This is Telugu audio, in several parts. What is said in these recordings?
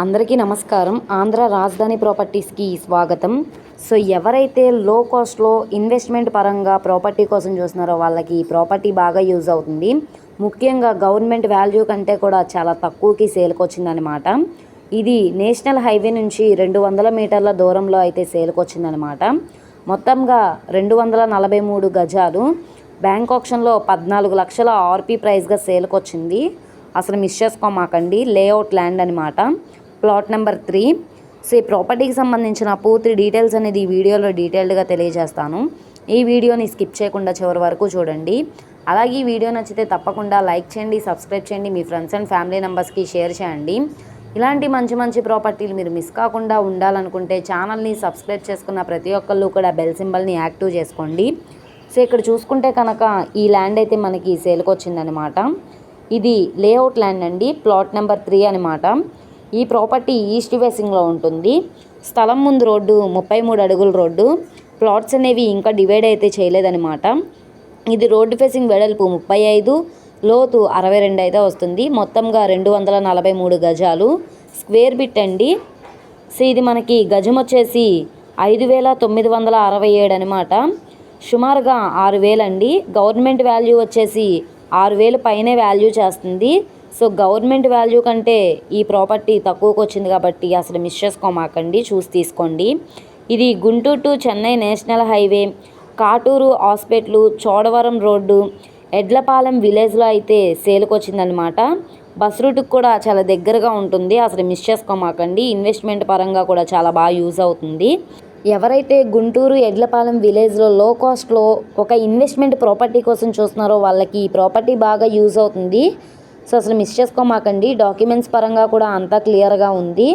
అందరికీ నమస్కారం. ఆంధ్ర రాజధాని ప్రాపర్టీస్కి స్వాగతం. సో ఎవరైతే లో కాస్ట్లో ఇన్వెస్ట్మెంట్ పరంగా ప్రాపర్టీ కోసం చూస్తున్నారో వాళ్ళకి ఈ ప్రాపర్టీ బాగా యూజ్ అవుతుంది. ముఖ్యంగా గవర్నమెంట్ వాల్యూ కంటే కూడా చాలా తక్కువకి సేల్కి వచ్చిందనమాట ఇది నేషనల్ హైవే నుంచి రెండు వందల మీటర్ల దూరంలో అయితే సేల్కి వచ్చిందనమాట మొత్తంగా రెండు వందల నలభై మూడు గజాలు. బ్యాంక్ ఆప్షన్లో పద్నాలుగు లక్షల ఆర్పీ ప్రైస్గా సేల్కి వచ్చింది. అసలు మిస్ చేసుకోమాకండి లేఅవుట్ ల్యాండ్ అనమాట ప్లాట్ నెంబర్ త్రీ. సో ప్రాపర్టీకి సంబంధించిన పూర్తి డీటెయిల్స్ అనేది ఈ వీడియోలో డీటెయిల్డ్గా తెలియజేస్తాను. ఈ వీడియోని స్కిప్ చేయకుండా చివరి వరకు చూడండి. అలాగే ఈ వీడియో నచ్చితే తప్పకుండా లైక్ చేయండి సబ్స్క్రైబ్ చేయండి మీ ఫ్రెండ్స్ అండ్ ఫ్యామిలీ మెంబర్స్కి షేర్ చేయండి. ఇలాంటి మంచి మంచి ప్రాపర్టీలు మీరు మిస్ కాకుండా ఉండాలనుకుంటే ఛానల్ని సబ్స్క్రైబ్ చేసుకున్న ప్రతి ఒక్కళ్ళు కూడా బెల్ సింబల్ని యాక్టివ్ చేసుకోండి. సో ఇక్కడ చూసుకుంటే కనుక ఈ ల్యాండ్ అయితే మనకి సేల్కి వచ్చిందనమాట. ఇది లేఅవుట్ ల్యాండ్ అండి ప్లాట్ నెంబర్ త్రీ అనమాట ఈ ప్రాపర్టీ ఈస్ట్ ఫేసింగ్లో ఉంటుంది. స్థలం ముందు రోడ్డు ముప్పై మూడు అడుగుల రోడ్డు. ప్లాట్స్ అనేవి ఇంకా డివైడ్ అయితే చేయలేదన్నమాట. ఇది రోడ్డు ఫేసింగ్ వెడల్పు ముప్పై ఐదు లోతు అరవై రెండు అయితే వస్తుంది. మొత్తంగా రెండు వందల నలభై మూడు గజాలు స్క్వేర్ బిట్ అండి. సో ఇది మనకి గజం వచ్చేసి ఐదు వేల తొమ్మిది వందల అరవై ఏడు అనమాట సుమారుగా ఆరు వేలండి గవర్నమెంట్ వాల్యూ వచ్చేసి ఆరు వేలు పైనే వాల్యూ చేస్తుంది. సో గవర్నమెంట్ వాల్యూ కంటే ఈ ప్రాపర్టీ తక్కువకు వచ్చింది కాబట్టి అసలు మిస్ చేసుకోమాకండి చూసి తీసుకోండి. ఇది Guntur to Chennai national highway Katuru hospital Chodavaram road Edlapalem విలేజ్లో అయితే సేల్కి వచ్చిందనమాట బస్ రూట్కి కూడా చాలా దగ్గరగా ఉంటుంది అసలు మిస్ చేసుకోమాకండి. ఇన్వెస్ట్మెంట్ పరంగా కూడా చాలా బాగా యూజ్ అవుతుంది. ఎవరైతే గుంటూరు ఎడ్లపాలెం విలేజ్లో లో కాస్ట్లో ఒక ఇన్వెస్ట్మెంట్ ప్రాపర్టీ కోసం చూస్తున్నారో వాళ్ళకి ఈ ప్రాపర్టీ బాగా యూజ్ అవుతుంది. సో అసలు మిస్ చేసుకోమాకండి. డాక్యుమెంట్స్ పరంగా కూడా అంతా క్లియర్గా ఉంది.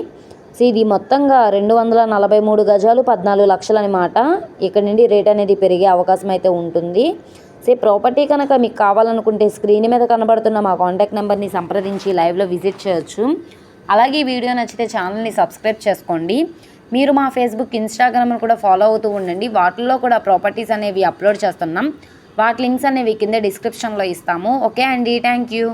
సో ఇది మొత్తంగా రెండు వందల నలభై మూడు గజాలు పద్నాలుగు లక్షలు అనమాట ఇక్కడ నుండి రేట్ అనేది పెరిగే అవకాశం అయితే ఉంటుంది. సో ప్రాపర్టీ కనుక మీకు కావాలనుకుంటే స్క్రీన్ మీద కనబడుతున్న మా కాంటాక్ట్ నెంబర్ని సంప్రదించి లైవ్లో విజిట్ చేయొచ్చు. అలాగే ఈ వీడియో నచ్చితే ఛానల్ని సబ్స్క్రైబ్ చేసుకోండి. మీరు మా ఫేస్బుక్ ఇన్స్టాగ్రామ్ను కూడా ఫాలో అవుతూ ఉండండి. వాటిల్లో కూడా ప్రాపర్టీస్ అనేవి అప్లోడ్ చేస్తున్నాం. వాటి లింక్స్ అనేవి కింద డిస్క్రిప్షన్లో ఇస్తాము. ఓకే అండి థ్యాంక్ యూ